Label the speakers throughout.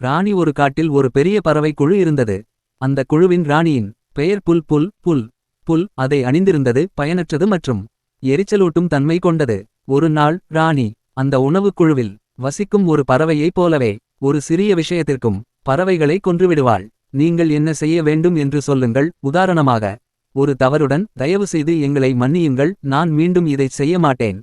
Speaker 1: ராணி ஒரு காட்டில் ஒரு பெரிய பறவை குழு இருந்தது. அந்த குழுவின் ராணியின் பெயர் புல் புல் புல் புல். அதை அணிந்திருந்தது பயனற்றது மற்றும் எரிச்சலூட்டும் தன்மை கொண்டது. ஒரு நாள் ராணி அந்த உணவுக் குழுவில் வசிக்கும் ஒரு பறவையைப் போலவே ஒரு சிறிய விஷயத்திற்கும் பறவைகளை கொன்றுவிடுவாள். நீங்கள் என்ன செய்ய வேண்டும் என்று சொல்லுங்கள். உதாரணமாக ஒரு தவறுடன் தயவுசெய்து எங்களை மன்னியுங்கள். நான் மீண்டும் இதைச் செய்ய மாட்டேன்.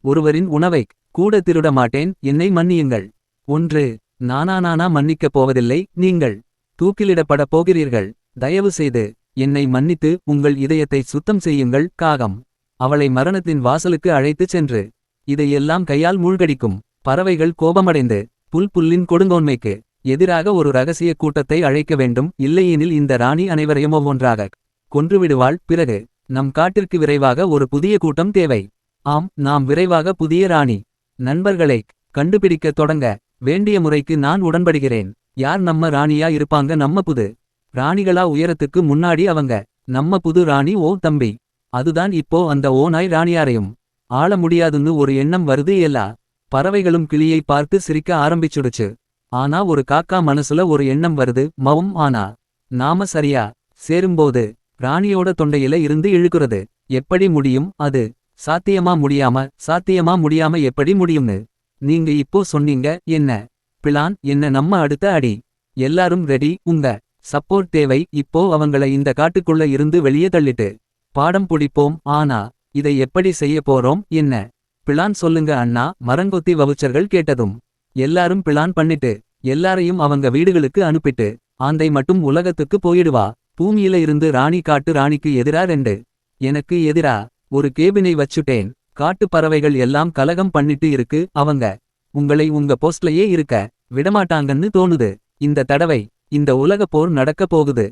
Speaker 1: ஒருவரின் உணவைக் கூட திருட மாட்டேன். என்னை மன்னியுங்கள். ஒன்று நானா நானா மன்னிக்கப் போவதில்லை. நீங்கள் தூக்கிலிடப்படப் போகிறீர்கள். தயவு செய்து என்னை மன்னித்து உங்கள் இதயத்தை சுத்தம் செய்யுங்கள் காகம். அவளை மரணத்தின் வாசலுக்கு அழைத்துச் சென்று இதையெல்லாம் கையால் மூழ்கடிக்கும். பறவைகள் கோபமடைந்து புல் புல்லின் கொடுங்கோன்மைக்கு எதிராக ஒரு ரகசிய கூட்டத்தை அழைக்க வேண்டும். இல்லையெனில் இந்த ராணி அனைவரையும் ஒவ்வொன்றாக கொன்றுவிடுவாள். பிறகு நம் காட்டிற்கு விரைவாக ஒரு புதிய கூட்டம் தேவை. ஆம் நாம் விரைவாக புதிய ராணி. நண்பர்களை கண்டுபிடிக்கத் தொடங்க. வேண்டிய முறைக்கு நான் உடன்படுகிறேன். யார் நம்ம ராணியா இருப்பாங்க நம்ம புது. ராணிகளா உயரத்துக்கு முன்னாடி அவங்க. நம்ம புது ராணி ஓ தம்பி. அதுதான் இப்போ அந்த ஓநாய் ராணியாரையும். ஆள முடியாதுன்னு ஒரு எண்ணம் வருது எல்லா. பறவைகளும் கிளியை பார்த்து சிரிக்க ஆரம்பிச்சுடுச்சு. ஆனா ஒரு காக்கா மனசுல ஒரு எண்ணம் வருது மவும் ஆனா. நாம சரியா? சேரும்போது ராணியோட தொண்டையில இருந்து இழுக்கிறது. எப்படி முடியும் அது? சாத்தியமா முடியாம? சாத்தியமா முடியாம எப்படி முடியும்னு? நீங்க இப்போ சொன்னீங்க என்ன? பிளான்? என்ன? நம்ம அடுத்த அடி. எல்லாரும் ரெடி உங்க சப்போர்ட் தேவை. இப்போ அவங்கள இந்த காட்டுக்குள்ள இருந்து வெளியே தள்ளிட்டு பாடம் பிடிப்போம். ஆனா இதை எப்படி செய்ய போறோம்? என்ன? பிளான் சொல்லுங்க அண்ணா. மரங்கொத்தி வவுச்சர்கள் கேட்டதும் எல்லாரும் பிளான் பண்ணிட்டு எல்லாரையும் அவங்க வீடுகளுக்கு அனுப்பிட்டு ஆந்தை மட்டும் உலகத்துக்கு போயிடுவா பூமியில இருந்து ராணி காட்டு ராணிக்கு எதிரா ரெண்டு. எனக்கு எதிரா ஒரு கேபினை வச்சுட்டேன். காட்டுப் பறவைகள் எல்லாம் கலகம் பண்ணிட்டு இருக்கு அவங்க. உங்களை உங்க போஸ்ட்லயே இருக்க விடமாட்டாங்கன்னு தோணுது. இந்த தடவை இந்த உலக போர் நடக்க போகுது.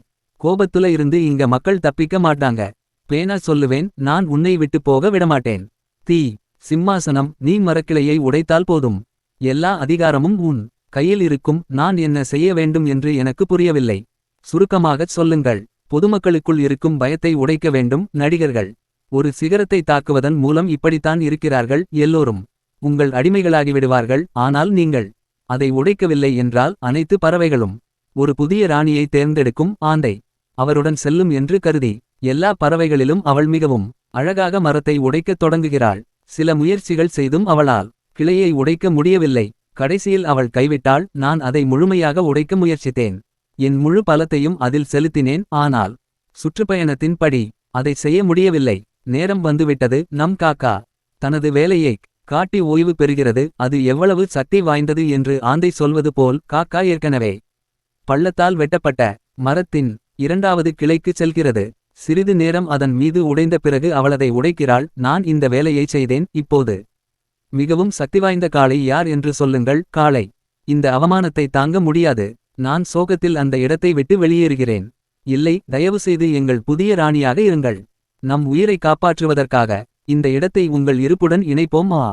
Speaker 1: கோபத்துல இருந்து இங்க மக்கள் தப்பிக்க மாட்டாங்க. பேனா சொல்லுவேன் நான் உன்னை விட்டு போக விடமாட்டேன். தீ சிம்மாசனம் நீ மரக்கிளையை உடைத்தால் போதும். எல்லா அதிகாரமும் உன் கையில் இருக்கும் நான் என்ன செய்ய வேண்டும் என்று எனக்கு புரியவில்லை. சுருக்கமாகச் சொல்லுங்கள். பொதுமக்களுக்குள் இருக்கும் பயத்தை உடைக்க வேண்டும் நடிகர்கள். ஒரு சிகரத்தை தாக்குவதன் மூலம் இப்படித்தான் இருக்கிறார்கள் எல்லோரும். உங்கள் அடிமைகளாகிவிடுவார்கள் ஆனால் நீங்கள் அதை உடைக்கவில்லை என்றால் அனைத்து பறவைகளும் ஒரு புதிய ராணியை தேர்ந்தெடுக்கும் ஆந்தை. அவருடன் செல்லும் என்று கருதி எல்லா பறவைகளிலும் அவள் மிகவும் அழகாக மரத்தை உடைக்கத் தொடங்குகிறாள். சில முயற்சிகள் செய்தும் அவளால் கிளையை உடைக்க முடியவில்லை. கடைசியில் அவள் கைவிட்டாள் நான் அதை முழுமையாக உடைக்க முயற்சித்தேன். என் முழு பலத்தையும் அதில் செலுத்தினேன் ஆனால் சுற்றுப்பயணத்தின் படி அதை செய்ய முடியவில்லை. நேரம் வந்துவிட்டது. நம் காக்கா தனது வேலையை காட்டி ஓய்வு பெறுகிறது. அது எவ்வளவு சக்தி வாய்ந்தது என்று ஆந்தை சொல்வது போல் காக்கா ஏற்கனவே பள்ளத்தால் வெட்டப்பட்ட மரத்தின் இரண்டாவது கிளைக்குச் செல்கிறது. சிறிது நேரம் அதன் மீது உடைந்த பிறகு அவளதை உடைக்கிறாள். நான் இந்த வேலையை செய்தேன். இப்போது மிகவும் சக்திவாய்ந்த காளை யார் என்று சொல்லுங்கள். காளை இந்த அவமானத்தை தாங்க முடியாது. நான் சோகத்தில் அந்த இடத்தை விட்டு வெளியேறுகிறேன். இல்லை தயவுசெய்து எங்கள் புதிய ராணியாக இருங்கள். நம் உயிரை காப்பாற்றுவதற்காக இந்த இடத்தை உங்கள் இருப்புடன் இணைப்போம். ஆ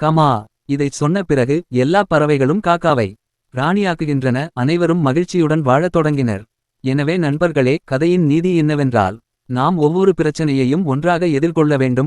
Speaker 1: கமா இதைச் சொன்ன பிறகு எல்லா பறவைகளும் காக்காவை ராணியாக்குகின்றன. அனைவரும் மகிழ்ச்சியுடன் வாழத் தொடங்கினர். எனவே நண்பர்களே கதையின் நீதி என்னவென்றால் நாம் ஒவ்வொரு பிரச்சனையையும் ஒன்றாக எதிர்கொள்ள வேண்டும்.